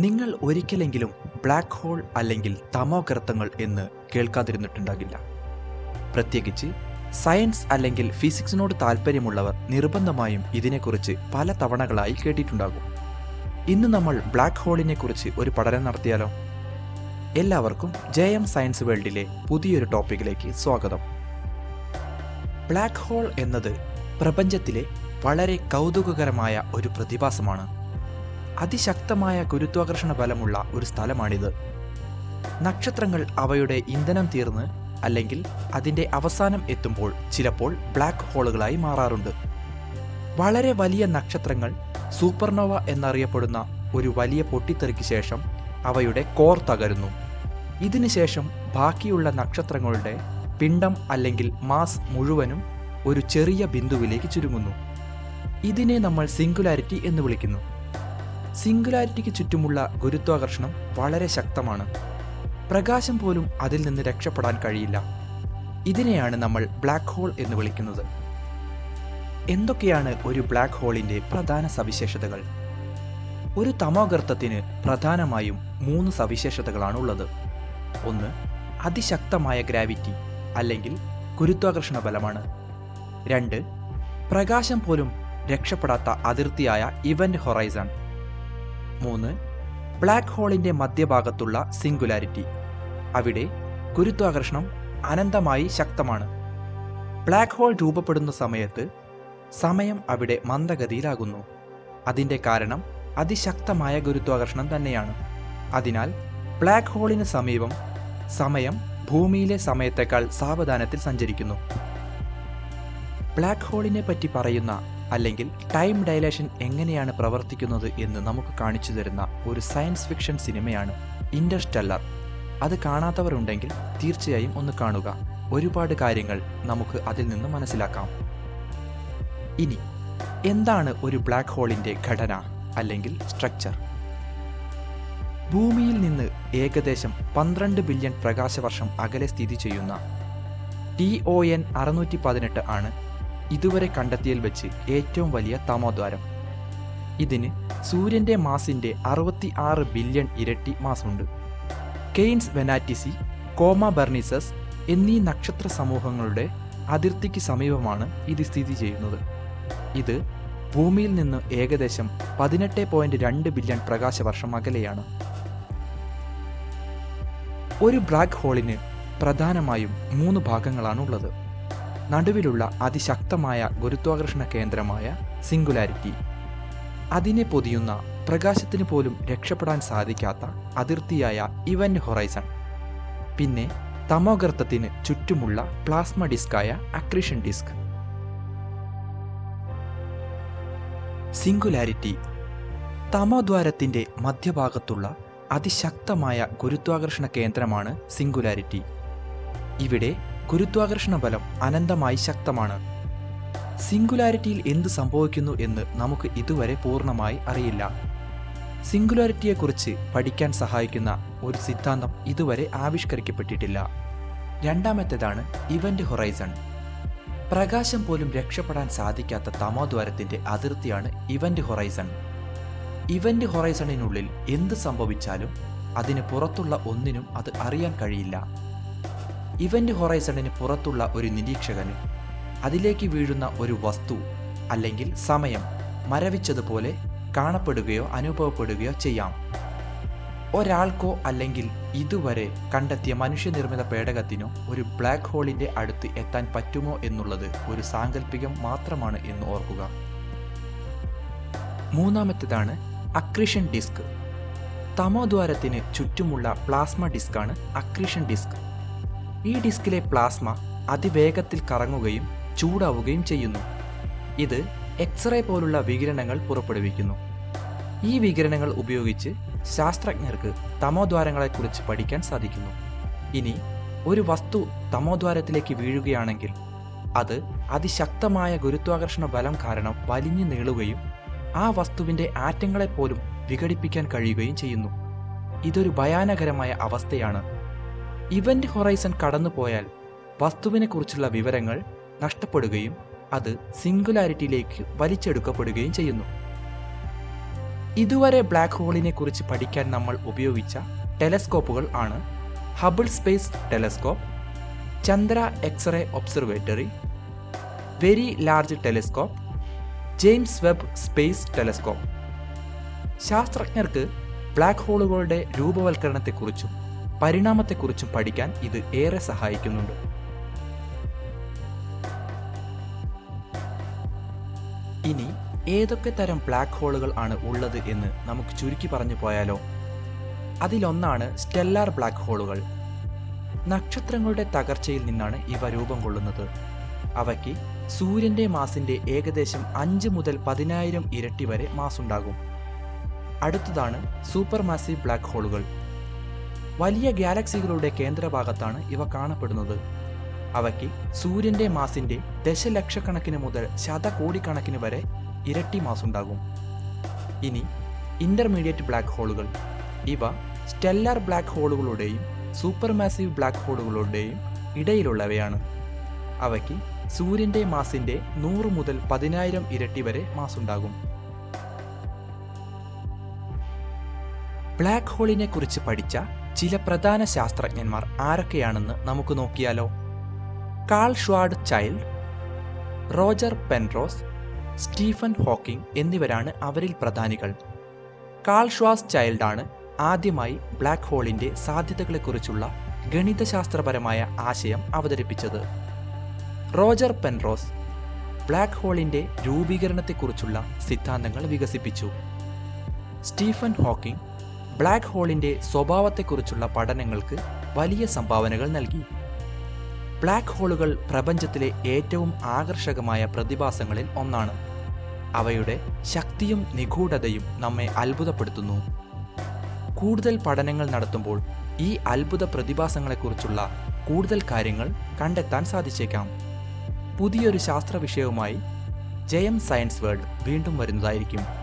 നിങ്ങൾ ഒരിക്കലെങ്കിലും black hole അല്ലെങ്കിൽ തമോഗർത്തങ്ങൾ എന്ന് കേൾക്കാതിരുന്നിട്ടുണ്ടാകില്ല. പ്രത്യേകിച്ച് സയൻസ് അല്ലെങ്കിൽ ഫിസിക്സിനോട് താല്പര്യമുള്ളവർ നിർബന്ധമായും ഇതിനെക്കുറിച്ച് പല തവണകളായി കേട്ടിട്ടുണ്ടാകും. ഇന്ന് നമ്മൾ ബ്ലാക്ക് ഹോളിനെ കുറിച്ച് ഒരു പഠനം നടത്തിയാലോ? എല്ലാവർക്കും ജെ എം സയൻസ് വേൾഡിലെ പുതിയൊരു ടോപ്പിക്കിലേക്ക് സ്വാഗതം. ബ്ലാക്ക് ഹോൾ എന്നത് പ്രപഞ്ചത്തിലെ വളരെ കൗതുകകരമായ ഒരു പ്രതിഭാസമാണ്. അതിശക്തമായ ഗുരുത്വാകർഷണ ബലമുള്ള ഒരു സ്ഥലമാണിത്. നക്ഷത്രങ്ങൾ അവയുടെ ഇന്ധനം തീർന്ന് അല്ലെങ്കിൽ അതിന്റെ അവസാനം എത്തുമ്പോൾ ചിലപ്പോൾ ബ്ലാക്ക് ഹോളുകളായി മാറാറുണ്ട്. വളരെ വലിയ നക്ഷത്രങ്ങൾ സൂപ്പർനോവ എന്നറിയപ്പെടുന്ന ഒരു വലിയ പൊട്ടിത്തെറിക്ക് ശേഷം അവയുടെ കോർ തകരുന്നു. ഇതിനുശേഷം ബാക്കിയുള്ള നക്ഷത്രങ്ങളുടെ പിണ്ഡം അല്ലെങ്കിൽ മാസ് മുഴുവനും ഒരു ചെറിയ ബിന്ദുവിലേക്ക് ചുരുങ്ങുന്നു. ഇതിനെ നമ്മൾ സിംഗുലാരിറ്റി എന്ന് വിളിക്കുന്നു. സിംഗുലാരിറ്റിക്ക് ചുറ്റുമുള്ള ഗുരുത്വാകർഷണം വളരെ ശക്തമാണ്. പ്രകാശം പോലും അതിൽ നിന്ന് രക്ഷപ്പെടാൻ കഴിയില്ല. ഇതിനെയാണ് നമ്മൾ ബ്ലാക്ക് ഹോൾ എന്ന് വിളിക്കുന്നത്. എന്തൊക്കെയാണ് ഒരു ബ്ലാക്ക് ഹോളിന്റെ പ്രധാന സവിശേഷതകൾ? ഒരു തമോഗർത്തത്തിന് പ്രധാനമായും മൂന്ന് സവിശേഷതകളാണ് ഉള്ളത് ഒന്ന് അതിശക്തമായ ഗ്രാവിറ്റി അല്ലെങ്കിൽ ഗുരുത്വാകർഷണ ബലമാണ്. രണ്ട് പ്രകാശം പോലും രക്ഷപ്പെടാത്ത അതിർത്തിയായ ഇവന്റ് ഹൊറൈസൺ മൂന്ന് ബ്ലാക്ക് ഹോളിന്റെ മധ്യഭാഗത്തുള്ള സിംഗുലാരിറ്റി അവിടെ ഗുരുത്വാകർഷണം അനന്തമായി ശക്തമാണ്. ബ്ലാക്ക് ഹോൾ രൂപപ്പെടുന്ന സമയത്ത് സമയം അവിടെ മന്ദഗതിയിലാകുന്നു. അതിന്റെ കാരണം അതിശക്തമായ ഗുരുത്വാകർഷണം തന്നെയാണ്. അതിനാൽ ബ്ലാക്ക് ഹോളിന് സമീപം സമയം ഭൂമിയിലെ സമയത്തേക്കാൾ സാവധാനത്തിൽ സഞ്ചരിക്കുന്നു. ബ്ലാക്ക് ഹോളിനെ പറ്റി പറയുന്ന അല്ലെങ്കിൽ ടൈം ഡയലേഷൻ എങ്ങനെയാണ് പ്രവർത്തിക്കുന്നത് എന്ന് നമുക്ക് കാണിച്ചു തരുന്ന ഒരു സയൻസ് ഫിക്ഷൻ സിനിമയാണ് ഇന്റർസ്റ്റെല്ലർ അത് കാണാത്തവരുണ്ടെങ്കിൽ തീർച്ചയായും ഒന്ന് കാണുക. ഒരുപാട് കാര്യങ്ങൾ നമുക്ക് അതിൽ നിന്ന് മനസ്സിലാക്കാം. ഇനി എന്താണ് ഒരു ബ്ലാക്ക് ഹോളിന്റെ ഘടന അല്ലെങ്കിൽ സ്ട്രക്ചർ ഭൂമിയിൽ നിന്ന് ഏകദേശം പന്ത്രണ്ട് ബില്യൺ പ്രകാശവർഷം അകലെ സ്ഥിതി ചെയ്യുന്ന ടി ഒ എൻ അറുന്നൂറ്റി പതിനെട്ട് ആണ് ഇതുവരെ കണ്ടെത്തിയതിൽ വെച്ച് ഏറ്റവും വലിയ തമോദ്വാരം. ഇതിന് സൂര്യന്റെ മാസിന്റെ അറുപത്തി ആറ് ബില്യൺ ഇരട്ടി മാസുണ്ട്. കെയ്ൻസ് വെനാറ്റിസി കോമ ബെർണിസസ് എന്നീ നക്ഷത്ര സമൂഹങ്ങളുടെ അതിർത്തിക്ക് സമീപമാണ് ഇത് സ്ഥിതി ചെയ്യുന്നത്. ഇത് ഭൂമിയിൽ നിന്ന് ഏകദേശം പതിനെട്ട് പോയിന്റ് രണ്ട് ബില്യൺ പ്രകാശവർഷം അകലെയാണ്. ഒരു ബ്ലാക്ക് ഹോളിന് പ്രധാനമായും മൂന്ന് ഭാഗങ്ങളാണ് ഉള്ളത് നടുവിലുള്ള അതിശക്തമായ ഗുരുത്വാകർഷണ കേന്ദ്രമായ സിംഗുലാരിറ്റി. അതിനെ പൊതിയുന്ന പ്രകാശത്തിന് പോലും രക്ഷപ്പെടാൻ സാധിക്കാത്ത അതിർത്തിയായ ഇവന്റ് ഹൊറൈസൺ. പിന്നെ തമോഗർത്തത്തിന് ചുറ്റുമുള്ള പ്ലാസ്മ ഡിസ്കായ അക്രിഷൻ ഡിസ്ക്. സിംഗുലാരിറ്റി. തമോദ്വാരത്തിന്റെ മധ്യഭാഗത്തുള്ള അതിശക്തമായ ഗുരുത്വാകർഷണ കേന്ദ്രമാണ് സിംഗുലാരിറ്റി. ഇവിടെ ഗുരുത്വാകർഷണ ബലം അനന്തമായി ശക്തമാണ്. സിംഗുലാരിറ്റിയിൽ എന്ത് സംഭവിക്കുന്നു എന്ന് നമുക്ക് ഇതുവരെ പൂർണമായി അറിയില്ല. സിംഗുലാരിറ്റിയെക്കുറിച്ച് പഠിക്കാൻ സഹായിക്കുന്ന ഒരു സിദ്ധാന്തം ഇതുവരെ ആവിഷ്കരിക്കപ്പെട്ടിട്ടില്ല. രണ്ടാമത്തേതാണ് ഇവന്റ് ഹൊറൈസൺ. പ്രകാശം പോലും രക്ഷപ്പെടാൻ സാധിക്കാത്ത തമോദ്വാരത്തിന്റെ അതിർത്തിയാണ് ഇവന്റ് ഹൊറൈസൺ. ഇവന്റ് ഹൊറൈസണിനുള്ളിൽ എന്ത് സംഭവിച്ചാലും അതിന് പുറത്തുള്ള ഒന്നിനും അത് അറിയാൻ കഴിയില്ല. ഇവന്റ് ഹൊറൈസണിന് പുറത്തുള്ള ഒരു നിരീക്ഷകന് അതിലേക്ക് വീഴുന്ന ഒരു വസ്തു അല്ലെങ്കിൽ സമയം മരവിച്ചതുപോലെ കാണപ്പെടുകയോ അനുഭവപ്പെടുകയോ ചെയ്യാം. ഒരാൾക്കോ അല്ലെങ്കിൽ ഇതുവരെ കണ്ടെത്തിയ മനുഷ്യനിർമ്മിത പേടകത്തിനോ ഒരു ബ്ലാക്ക് ഹോളിന്റെ അടുത്ത് എത്താൻ പറ്റുമോ എന്നുള്ളത് ഒരു സാങ്കല്പികം മാത്രമാണ് എന്ന് ഓർക്കുക. മൂന്നാമത്തേതാണ് അക്രിഷൻ ഡിസ്ക്. തമോദ്വാരത്തിന് ചുറ്റുമുള്ള പ്ലാസ്മ ഡിസ്കാണ് അക്രിഷൻ ഡിസ്ക്. ഈ ഡിസ്കിലെ പ്ലാസ്മ അതിവേഗത്തിൽ കറങ്ങുകയും ചൂടാവുകയും ചെയ്യുന്നു. ഇത് എക്സ്റേ പോലുള്ള വികിരണങ്ങൾ പുറപ്പെടുവിക്കുന്നു. ഈ വികിരണങ്ങൾ ഉപയോഗിച്ച് ശാസ്ത്രജ്ഞർക്ക് തമോദ്വാരങ്ങളെക്കുറിച്ച് പഠിക്കാൻ സാധിക്കുന്നു. ഇനി ഒരു വസ്തു തമോദ്വാരത്തിലേക്ക് വീഴുകയാണെങ്കിൽ അത് അതിശക്തമായ ഗുരുത്വാകർഷണ ബലം കാരണം വലിഞ്ഞു നീളുകയും ആ വസ്തുവിന്റെ ആറ്റങ്ങളെപ്പോലും വിഘടിപ്പിക്കാൻ കഴിയുകയും ചെയ്യുന്നു. ഇതൊരു ഭയാനകരമായ അവസ്ഥയാണ് ഇവന്റ് ഹൊറൈസൺ കടന്നുപോയാൽ വസ്തുവിനെക്കുറിച്ചുള്ള വിവരങ്ങൾ നഷ്ടപ്പെടുകയും അത് സിംഗുലാരിറ്റിയിലേക്ക് വലിച്ചെടുക്കപ്പെടുകയും ചെയ്യുന്നു. ഇതുവരെ ബ്ലാക്ക് ഹോളിനെ കുറിച്ച് പഠിക്കാൻ നമ്മൾ ഉപയോഗിച്ച ടെലസ്കോപ്പുകൾ ആണ് Hubble space telescope Chandra X-ray observatory very large telescope James Webb space telescope. ശാസ്ത്രജ്ഞർക്ക് ബ്ലാക്ക് ഹോളുകളുടെ രൂപവൽക്കരണത്തെക്കുറിച്ചും പരിണാമത്തെക്കുറിച്ചും പഠിക്കാൻ ഇത് ഏറെ സഹായിക്കുന്നുണ്ട്. ഇനി ഏതൊക്കെ തരം ബ്ലാക്ക് ഹോളുകൾ ആണ് ഉള്ളത് എന്ന് നമുക്ക് ചുരുക്കി പറഞ്ഞു പോയാലോ? അതിലൊന്നാണ് സ്റ്റെല്ലാർ ബ്ലാക്ക് ഹോളുകൾ നക്ഷത്രങ്ങളുടെ തകർച്ചയിൽ നിന്നാണ് ഇവ രൂപം കൊള്ളുന്നത്. അവയ്ക്ക് സൂര്യന്റെ മാസിന്റെ ഏകദേശം അഞ്ച് മുതൽ പതിനായിരം ഇരട്ടി വരെ മാസുണ്ടാകും. അടുത്തതാണ് സൂപ്പർ മാസീവ് ബ്ലാക്ക് ഹോളുകൾ വലിയ ഗാലക്സികളുടെ കേന്ദ്രഭാഗത്താണ് ഇവ കാണപ്പെടുന്നത്. അവയ്ക്ക് സൂര്യന്റെ മാസിന്റെ ദശലക്ഷക്കണക്കിന് മുതൽ ശതകോടിക്കണക്കിന് വരെ ഇരട്ടി മാസുണ്ടാകും. ഇനി ഇന്റർമീഡിയറ്റ് ബ്ലാക്ക് ഹോളുകൾ. ഇവ സ്റ്റെല്ലർ ബ്ലാക്ക് ഹോളുകളുടെയും സൂപ്പർ മാസീവ് ബ്ലാക്ക് ഹോളുകളുടെയും ഇടയിലുള്ളവയാണ്. അവയ്ക്ക് സൂര്യന്റെ മാസിന്റെ നൂറ് മുതൽ പതിനായിരം ഇരട്ടി വരെ മാസുണ്ടാകും. ബ്ലാക്ക് ഹോളിനെ കുറിച്ച് പഠിച്ച ചില പ്രധാന ശാസ്ത്രജ്ഞന്മാർ ആരൊക്കെയാണെന്ന് നമുക്ക് നോക്കിയാലോ? Karl Schwarzschild Roger Penrose Stephen Hawking എന്നിവരാണ് അവരിൽ പ്രധാനികൾ. കാൾ ഷ്വാസ് ചൈൽഡാണ് ആദ്യമായി ബ്ലാക്ക് ഹോളിന്റെ സാധ്യതകളെക്കുറിച്ചുള്ള ഗണിതശാസ്ത്രപരമായ ആശയം അവതരിപ്പിച്ചത്. റോജർ പെൻറോസ് ബ്ലാക്ക് ഹോളിന്റെ രൂപീകരണത്തെക്കുറിച്ചുള്ള സിദ്ധാന്തങ്ങൾ വികസിപ്പിച്ചു. സ്റ്റീഫൻ ഹോക്കിംഗ് ബ്ലാക്ക് ഹോളിന്റെ സ്വഭാവത്തെക്കുറിച്ചുള്ള പഠനങ്ങൾക്ക് വലിയ സംഭാവനകൾ നൽകി. ബ്ലാക്ക് ഹോളുകൾ പ്രപഞ്ചത്തിലെ ഏറ്റവും ആകർഷകമായ പ്രതിഭാസങ്ങളിൽ ഒന്നാണ്. അവയുടെ ശക്തിയും നിഗൂഢതയും നമ്മെ അത്ഭുതപ്പെടുത്തുന്നു. കൂടുതൽ പഠനങ്ങൾ നടത്തുമ്പോൾ ഈ അത്ഭുത പ്രതിഭാസങ്ങളെക്കുറിച്ചുള്ള കൂടുതൽ കാര്യങ്ങൾ കണ്ടെത്താൻ സാധിച്ചേക്കാം. പുതിയൊരു ശാസ്ത്ര വിഷയവുമായി ജയം സയൻസ് വേൾഡ് വീണ്ടും വരുന്നതായിരിക്കും.